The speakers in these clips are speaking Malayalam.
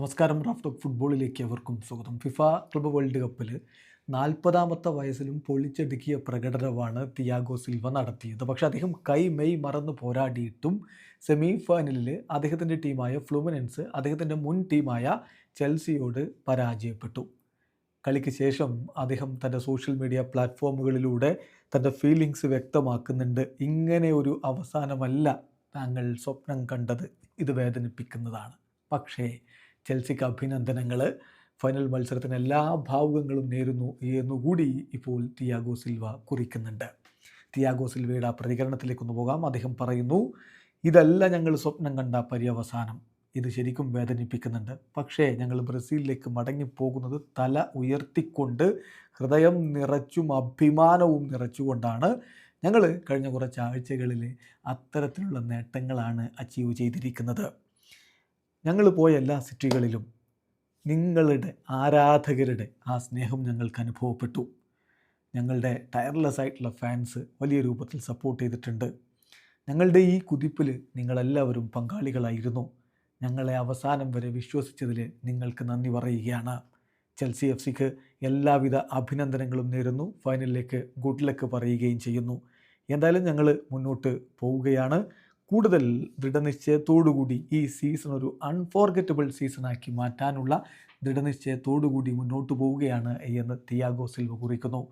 നമസ്കാരം റാഫ് ടോക്ക് ഫുട്ബോളിലേക്ക് അവർക്കും സ്വാഗതം. ഫിഫ ക്ലബ് വേൾഡ് കപ്പിൽ നാൽപ്പതാമത്തെ വയസ്സിലും പൊളിച്ചടുക്കിയ പ്രകടനമാണ് തിയാഗോ സിൽവ നടത്തിയത്. പക്ഷേ അദ്ദേഹം കൈ മെയ് മറന്ന് പോരാടിയിട്ടും സെമി ഫൈനലിൽ അദ്ദേഹത്തിന്റെ ടീമായ ഫ്ലുമിനൻസ് അദ്ദേഹത്തിന്റെ മുൻ ടീമായ ചെൽസിയോട് പരാജയപ്പെട്ടു. കളിക്ക് ശേഷം അദ്ദേഹം തന്റെ സോഷ്യൽ മീഡിയ പ്ലാറ്റ്ഫോമുകളിലൂടെ തന്റെ ഫീലിങ്സ് വ്യക്തമാക്കുന്നുണ്ട്. ഇങ്ങനെ ഒരു അവസാനമല്ല താങ്കൾ സ്വപ്നം കണ്ടത്. ഇത് വേദനിപ്പിക്കുന്നതാണ്. പക്ഷേ ചെൽസിക്ക് അഭിനന്ദനങ്ങൾ ഫൈനൽ മത്സരത്തിന് എല്ലാ ഭാവുകങ്ങളും നേരുന്നു എന്നുകൂടി ഇപ്പോൾ തിയാഗോ സിൽവ കുറിക്കുന്നുണ്ട്. തിയാഗോ സിൽവയുടെ ആ പ്രതികരണത്തിലേക്കൊന്ന് പോകാം. അദ്ദേഹം പറയുന്നു ഇതല്ല ഞങ്ങൾ സ്വപ്നം കണ്ട പര്യവസാനം. ഇത് ശരിക്കും വേദനിപ്പിക്കുന്നുണ്ട്. പക്ഷേ ഞങ്ങൾ ബ്രസീലിലേക്ക് മടങ്ങിപ്പോകുന്നത് തല ഉയർത്തിക്കൊണ്ട് ഹൃദയം നിറച്ചും അഭിമാനവും നിറച്ചുകൊണ്ടാണ്. ഞങ്ങൾ കഴിഞ്ഞ കുറച്ച് ആഴ്ചകളിൽ അത്തരത്തിലുള്ള നേട്ടങ്ങളാണ് അച്ചീവ് ചെയ്തിരിക്കുന്നത്. ഞങ്ങൾ പോയ എല്ലാ സിറ്റികളിലും നിങ്ങളുടെ ആരാധകരുടെ ആ സ്നേഹം ഞങ്ങൾക്ക് അനുഭവപ്പെട്ടു. ഞങ്ങളുടെ ടയർലെസ് ആയിട്ടുള്ള ഫാൻസ് വലിയ രൂപത്തിൽ സപ്പോർട്ട് ചെയ്തിട്ടുണ്ട്. ഞങ്ങളുടെ ഈ കുതിപ്പിൽ നിങ്ങളെല്ലാവരും പങ്കാളികളായിരുന്നു. ഞങ്ങളെ അവസാനം വരെ വിശ്വസിച്ചതിൽ നിങ്ങൾക്ക് നന്ദി പറയുകയാണ്. ചെൽസി എഫ് സിക്ക് എല്ലാവിധ അഭിനന്ദനങ്ങളും നേരുന്നു. ഫൈനലിലേക്ക് ഗുഡ് ലക്ക് പറയുകയും ചെയ്യുന്നു. എന്തായാലും ഞങ്ങൾ മുന്നോട്ട് പോവുകയാണ്. കൂടുതൽ ദൃഢനിശ്ചയത്തോടുകൂടി ഈ സീസൺ ഒരു അൺഫോർഗറ്റബിൾ സീസണാക്കി മാറ്റാനുള്ള ദൃഢനിശ്ചയത്തോടുകൂടി മുന്നോട്ട് പോവുകയാണ് എന്ന് തിയാഗോ സിൽവ കുറിക്കുന്നു.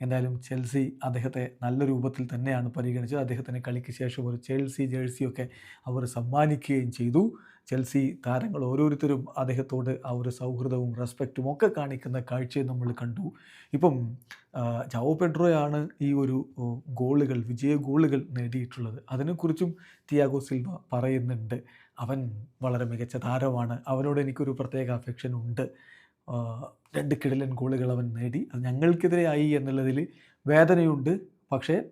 എന്തായാലും ചെൽസി അദ്ദേഹത്തെ നല്ല രൂപത്തിൽ തന്നെയാണ് പരിഗണിച്ചത്. അദ്ദേഹത്തിന് കളിക്ക് ശേഷം ഒരു ചെൽസി ജേഴ്സിയൊക്കെ അവർ സമ്മാനിക്കുകയും ചെയ്തു. ചെൽസി താരങ്ങൾ ഓരോരുത്തരും അദ്ദേഹത്തോട് ആ ഒരു സൗഹൃദവും റെസ്പെക്റ്റും ഒക്കെ കാണിക്കുന്ന കാഴ്ചയും നമ്മൾ കണ്ടു. ഇപ്പം ജാവോ പെഡ്രോയാണ് ഈ ഒരു ഗോളുകൾ വിജയ ഗോളുകൾ നേടിയിട്ടുള്ളത്. അതിനെക്കുറിച്ചും തിയാഗോ സിൽവ പറയുന്നുണ്ട്. അവൻ വളരെ മികച്ച താരമാണ്. അവനോട് എനിക്കൊരു പ്രത്യേക അഫെക്ഷൻ ഉണ്ട്. രണ്ട് കിടലൻ ഗോളുകൾ അവൻ നേടി. അത് ഞങ്ങൾക്കെതിരെയായി എന്നുള്ളതിൽ വേദനയുണ്ട്. പക്ഷേ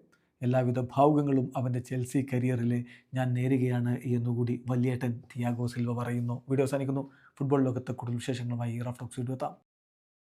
എല്ലാവിധ ഭാവുകങ്ങളും അവന്റെ ചെൽസി കരിയറിൽ ഞാൻ നേരുകയാണ് എന്നുകൂടി വലിയേട്ടൻ തിയാഗോ സിൽവ പറയുന്നു. വീഡിയോ അവസാനിക്കുന്നു. ഫുട്ബോൾ ലോകത്തെ കൂടുതൽ വിശേഷങ്ങളുമായി റഫ്റ്റോക്സ് വീഡിയോ എത്താം.